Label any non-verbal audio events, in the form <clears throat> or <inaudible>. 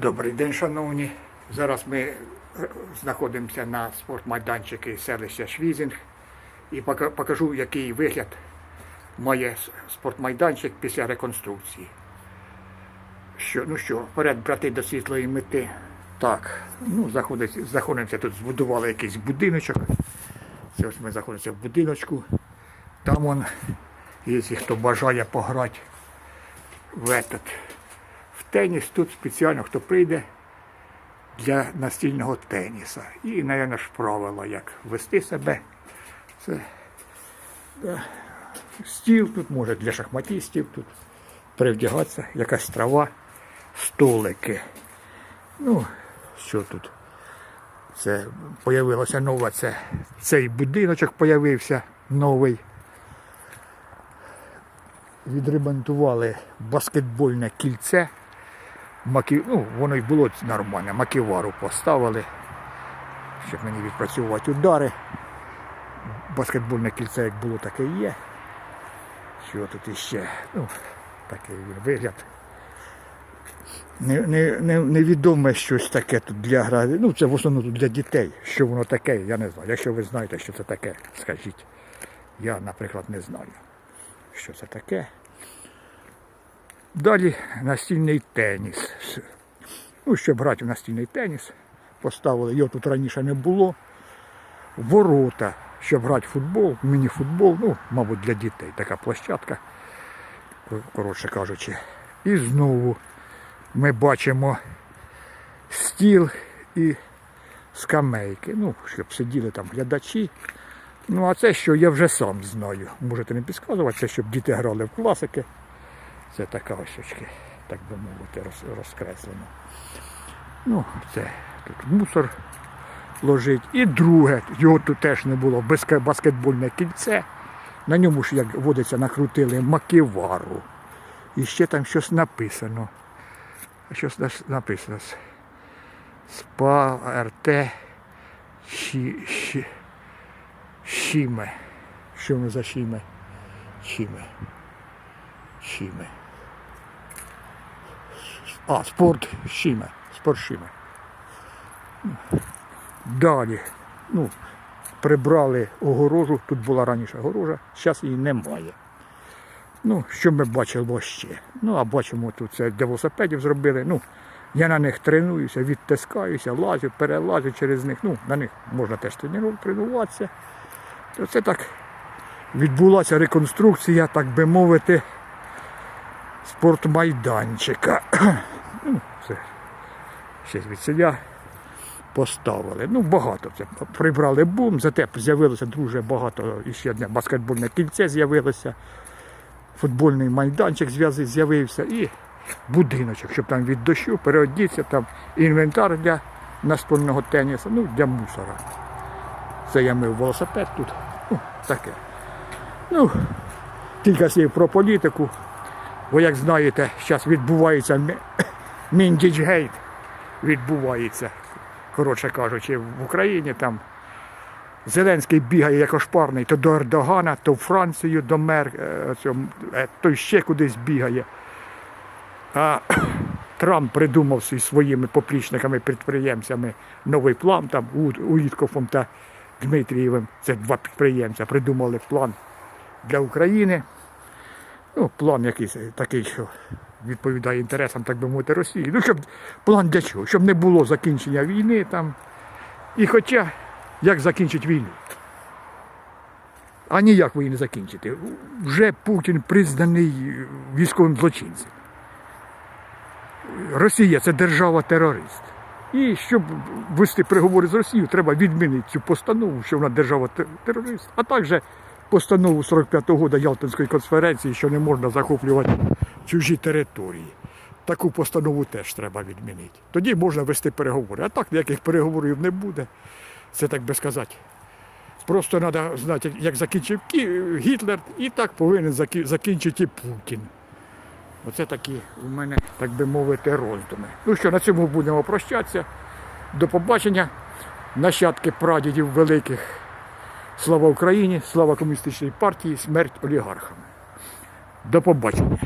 Добрий день, шановні. Зараз ми е, знаходимося на спортмайданчику селища Швізінг і покажу, який вигляд має спортмайданчик після реконструкції. Що, ну що, вперед, брати до світлої мети. Так, ну, знаходимося тут, збудували якийсь будиночок. Це ось ми знаходимося в будиночку. Там он, якщо хто бажає пограти в этот, теніс, тут спеціально хто прийде для настільного теніса. І, мабуть, ж правило, як вести себе. Це да, стіл тут може для шахматистів, тут перевдягатися, якась трава, столики. Ну, що тут? Це появилося нове, це цей будиночок появився новий. Відремонтували баскетбольне кільце. Макі... Ну, воно й було нормально, маківару поставили, щоб мені відпрацьовувати удари. Баскетбольне кільце як було, таке є. Що тут іще? Ну, такий вигляд. Не, не, не, невідоме щось таке тут для гри. Ну, це в основному для дітей. Що воно таке, я не знаю. Якщо ви знаєте, що це таке, скажіть. Я, наприклад, не знаю, що це таке. Далі настільний теніс. Ну, щоб грати в настільний теніс, поставили, його тут раніше не було. Ворота, щоб грати футбол, міні-футбол, ну, мабуть, для дітей така площадка, коротше кажучи. І знову ми бачимо стіл і скамейки. Ну, щоб сиділи там глядачі. Ну, а це що я вже сам знаю. Можете не підказувати, це щоб діти грали в класики. Це така ось так би мовити, роз- розкреслено. Ну, це тут мусор лежить. І друге, його тут теж не було, баске- баскетбольне кільце. На ньому ж, як водиться, накрутили маківару. І ще там щось написано. Щось написано. Спа, РТ, Ші, Ші, Шіме. Що воно за Шіме? Шіме. Шіме. А, спорт Шіме. Шіме. Далі. Ну, прибрали огорожу. Тут була раніше огорожа, зараз її немає. Ну, що ми бачимо ще? Ну, а бачимо тут це велосипедів зробили. Ну, я на них тренуюся, відтискаюся, лазю, перелазю через них. Ну, на них можна теж трену- тренуватися. Це так відбулася реконструкція, так би мовити, спортмайданчика. <clears throat> Ну, це ще звідсіля поставили. Ну, багато це. Прибрали бум, зате з'явилося дуже багато, ще одне баскетбольне кільце з'явилося, футбольний майданчик з'явився і будиночок, щоб там від дощу переодіться, там інвентар для настольного тенісу, ну, для мусора. Це я мив велосипед тут. Ну, таке. Ну, кілька слів про політику. Бо, як знаєте, зараз відбувається <coughs> Міндічгейт. Відбувається, коротше кажучи, в Україні там Зеленський бігає як ошпарний то до Ердогана, то в Францію, до мер, е, е, то ще кудись бігає. А <clears throat> Трамп придумав зі своїми поплічниками, підприємцями новий план, там Уїткофом та Дмитрієвим, це два підприємця, придумали план для України. Ну, план якийсь такий, що відповідає інтересам, так би мовити, Росії. Ну, щоб план для чого? Щоб не було закінчення війни там. І хоча, як закінчить війну? А ніяк ви її не закінчите. Вже Путін признаний військовим злочинцем. Росія це держава-терорист. І щоб вести переговори з Росією, треба відмінити цю постанову, що вона держава-терорист, а також постанову 45-го года Ялтинської конференції, що не можна захоплювати чужі території. Таку постанову теж треба відмінити. Тоді можна вести переговори. А так ніяких переговорів не буде. Це так би сказати. Просто треба знати, як закінчив Гітлер, і так повинен закінчити Путін. Оце такі у мене, так би мовити, роздуми. Ну що, на цьому будемо прощатися. До побачення. Нащадки прадідів великих. Слава Україні, слава комуністичній партії, смерть олігархам. До побачення.